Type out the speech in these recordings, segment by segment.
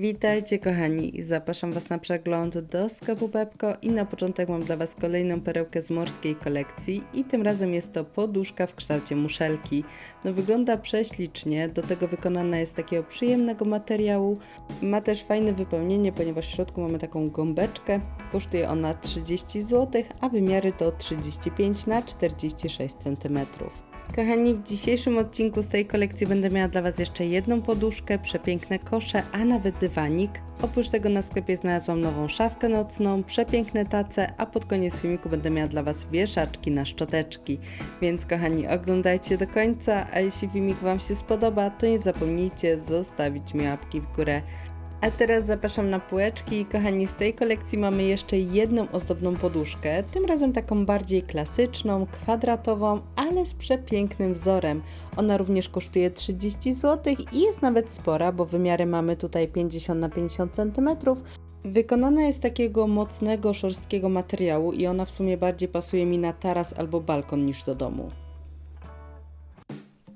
Witajcie kochani, zapraszam Was na przegląd do sklepu Pepko i na początek mam dla Was kolejną perełkę z morskiej kolekcji i tym razem jest to poduszka w kształcie muszelki. No wygląda prześlicznie, do tego wykonana jest z takiego przyjemnego materiału. Ma też fajne wypełnienie, ponieważ w środku mamy taką gąbeczkę. Kosztuje ona 30 zł, a wymiary to 35 na 46 cm. Kochani, w dzisiejszym odcinku z tej kolekcji będę miała dla Was jeszcze jedną poduszkę, przepiękne kosze, a nawet dywanik. Oprócz tego na sklepie znalazłam nową szafkę nocną, przepiękne tace, a pod koniec filmiku będę miała dla Was wieszaczki na szczoteczki. Więc kochani, oglądajcie do końca, a jeśli filmik Wam się spodoba, to nie zapomnijcie zostawić mi łapki w górę. A teraz zapraszam na półeczki. Kochani, z tej kolekcji mamy jeszcze jedną ozdobną poduszkę, tym razem taką bardziej klasyczną, kwadratową, ale z przepięknym wzorem. Ona również kosztuje 30 zł i jest nawet spora, bo wymiary mamy tutaj 50 na 50 cm. Wykonana jest takiego mocnego, szorstkiego materiału i ona w sumie bardziej pasuje mi na taras albo balkon niż do domu.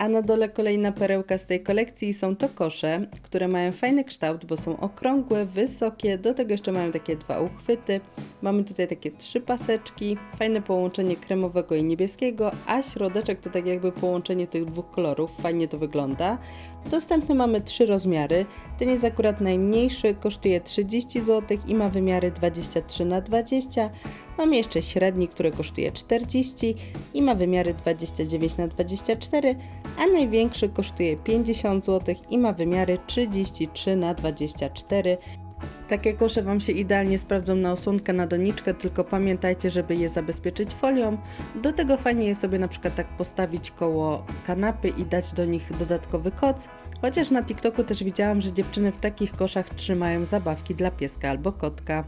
A na dole kolejna perełka z tej kolekcji są to kosze, które mają fajny kształt, bo są okrągłe, wysokie, do tego jeszcze mają takie dwa uchwyty. Mamy tutaj takie trzy paseczki, fajne połączenie kremowego i niebieskiego, a środeczek to tak jakby połączenie tych dwóch kolorów, fajnie to wygląda. Dostępne mamy trzy rozmiary, ten jest akurat najmniejszy, kosztuje 30 zł i ma wymiary 23 na 20 Mamy jeszcze średni, który kosztuje 40 i ma wymiary 29 na 24 a największy kosztuje 50 zł i ma wymiary 33 na 24 takie kosze Wam się idealnie sprawdzą na osłonkę, na doniczkę, tylko pamiętajcie, żeby je zabezpieczyć folią. Do tego fajnie je sobie na przykład tak postawić koło kanapy i dać do nich dodatkowy koc. Chociaż na TikToku też widziałam, że dziewczyny w takich koszach trzymają zabawki dla pieska albo kotka.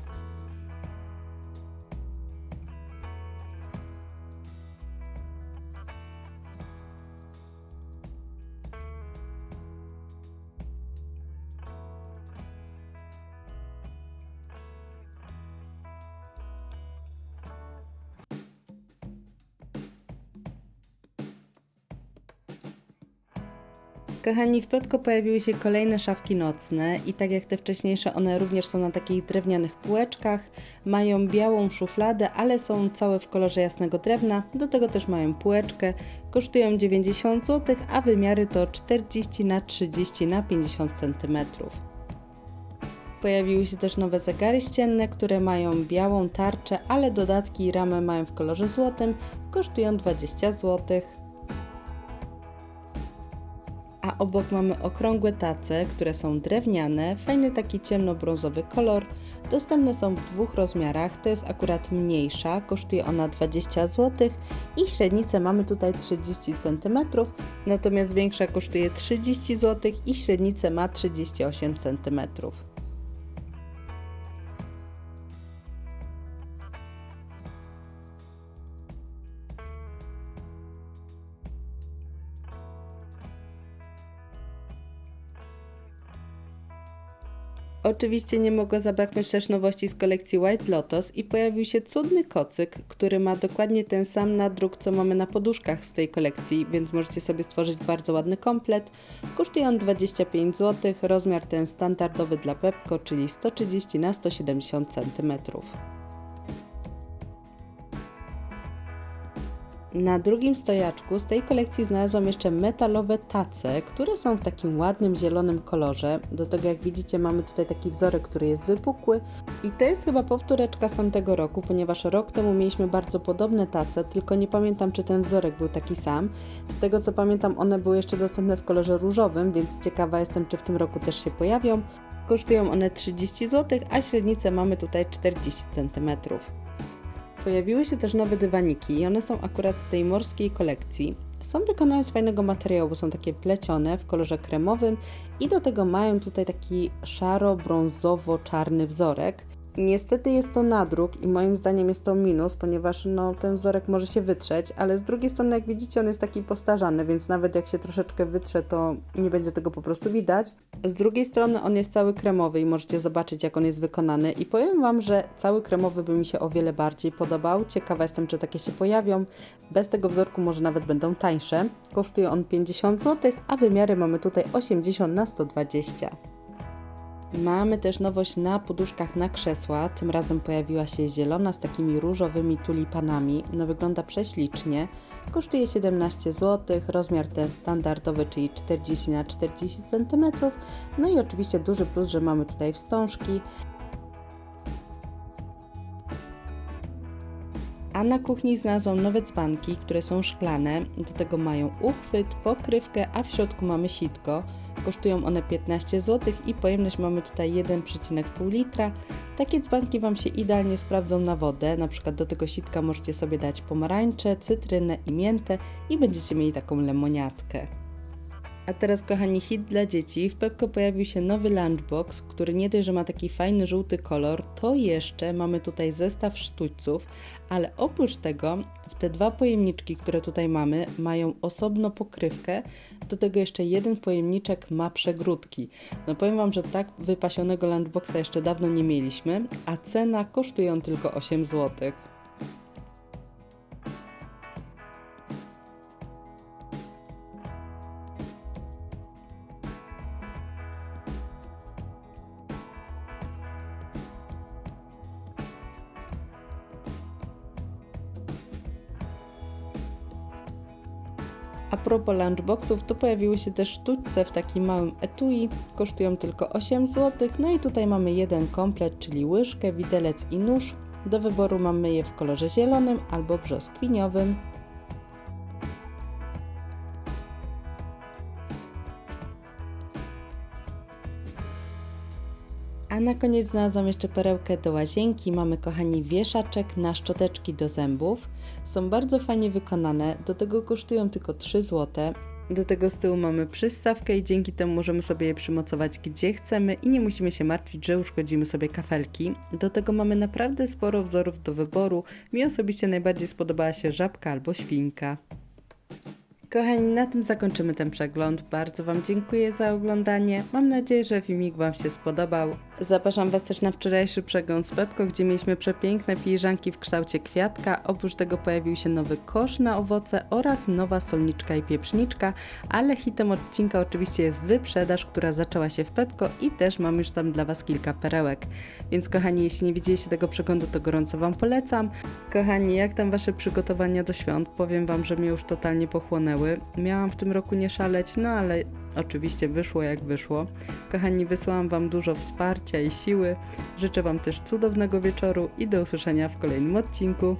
Kochani, w Pepko pojawiły się kolejne szafki nocne i tak jak te wcześniejsze, one również są na takich drewnianych półeczkach. Mają białą szufladę, ale są całe w kolorze jasnego drewna. Do tego też mają półeczkę. Kosztują 90 zł, a wymiary to 40 na 30 na 50 cm. Pojawiły się też nowe zegary ścienne, które mają białą tarczę, ale dodatki i ramę mają w kolorze złotym. Kosztują 20 zł obok mamy okrągłe tace, które są drewniane, fajny taki ciemnobrązowy kolor. Dostępne są w dwóch rozmiarach, to jest akurat mniejsza, kosztuje ona 20 zł i średnicę mamy tutaj 30 cm, natomiast większa kosztuje 30 zł i średnicę ma 38 cm. Oczywiście nie mogło zabraknąć też nowości z kolekcji White Lotus i pojawił się cudny kocyk, który ma dokładnie ten sam nadruk, co mamy na poduszkach z tej kolekcji, więc możecie sobie stworzyć bardzo ładny komplet. Kosztuje on 25 zł, rozmiar ten standardowy dla Pepko, czyli 130 na 170 cm. Na drugim stojaczku z tej kolekcji znalazłam jeszcze metalowe tace, które są w takim ładnym zielonym kolorze. Do tego jak widzicie mamy tutaj taki wzorek, który jest wypukły i to jest chyba powtóreczka z tamtego roku, ponieważ rok temu mieliśmy bardzo podobne tace, tylko nie pamiętam czy ten wzorek był taki sam. Z tego co pamiętam one były jeszcze dostępne w kolorze różowym, więc ciekawa jestem czy w tym roku też się pojawią. Kosztują one 30 zł, a średnicę mamy tutaj 40 cm. Pojawiły się też nowe dywaniki i one są akurat z tej morskiej kolekcji. Są wykonane z fajnego materiału, są takie plecione w kolorze kremowym i do tego mają tutaj taki szaro-brązowo-czarny wzorek. Niestety jest to nadruk i moim zdaniem jest to minus, ponieważ no, ten wzorek może się wytrzeć, ale z drugiej strony jak widzicie on jest taki postarzany, więc nawet jak się troszeczkę wytrze to nie będzie tego po prostu widać. Z drugiej strony on jest cały kremowy i możecie zobaczyć jak on jest wykonany i powiem Wam, że cały kremowy by mi się o wiele bardziej podobał. Ciekawa jestem czy takie się pojawią. Bez tego wzorku może nawet będą tańsze. Kosztuje on 50 zł, a wymiary mamy tutaj 80 na 120 Mamy też nowość na poduszkach na krzesła. Tym razem pojawiła się zielona z takimi różowymi tulipanami. No wygląda prześlicznie. Kosztuje 17 zł, rozmiar ten standardowy, czyli 40 na 40 cm. No i oczywiście duży plus, że mamy tutaj wstążki. A na kuchni znalazłam nowe dzbanki, które są szklane. Do tego mają uchwyt, pokrywkę, a w środku mamy sitko. Kosztują one 15 zł i pojemność mamy tutaj 1,5 litra. Takie dzbanki Wam się idealnie sprawdzą na wodę. Na przykład do tego sitka możecie sobie dać pomarańcze, cytrynę i miętę i będziecie mieli taką lemoniatkę. A teraz, kochani, hit dla dzieci. W Pepko pojawił się nowy lunchbox, który nie dość, że ma taki fajny żółty kolor, to jeszcze mamy tutaj zestaw sztućców, ale oprócz tego te dwa pojemniczki, które tutaj mamy, mają osobno pokrywkę. Do tego jeszcze jeden pojemniczek ma przegródki. No powiem Wam, że tak wypasionego lunchboxa jeszcze dawno nie mieliśmy, a cena kosztują tylko 8 zł. A propos lunchboxów, to pojawiły się też sztućce w takim małym etui, kosztują tylko 8 zł. No i tutaj mamy jeden komplet, czyli łyżkę, widelec i nóż. Do wyboru mamy je w kolorze zielonym albo brzoskwiniowym. Na koniec znalazłam jeszcze perełkę do łazienki. Mamy, kochani, wieszaczek na szczoteczki do zębów. Są bardzo fajnie wykonane, do tego kosztują tylko 3 zł. Do tego z tyłu mamy przystawkę i dzięki temu możemy sobie je przymocować gdzie chcemy i nie musimy się martwić, że uszkodzimy sobie kafelki. Do tego mamy naprawdę sporo wzorów do wyboru. Mi osobiście najbardziej spodobała się żabka albo świnka. Kochani, na tym zakończymy ten przegląd. Bardzo Wam dziękuję za oglądanie. Mam nadzieję, że filmik Wam się spodobał. Zapraszam Was też na wczorajszy przegląd z Pepko, gdzie mieliśmy przepiękne filiżanki w kształcie kwiatka. Oprócz tego pojawił się nowy kosz na owoce oraz nowa solniczka i pieprzniczka, ale hitem odcinka oczywiście jest wyprzedaż, która zaczęła się w Pepko i też mam już tam dla Was kilka perełek. Więc kochani, jeśli nie widzieliście tego przeglądu, to gorąco Wam polecam. Kochani, jak tam Wasze przygotowania do świąt? Powiem Wam, że mnie już totalnie pochłonęły. Miałam w tym roku nie szaleć, no ale oczywiście wyszło jak wyszło. Kochani, wysyłam Wam dużo wsparcia i siły. Życzę Wam też cudownego wieczoru i do usłyszenia w kolejnym odcinku.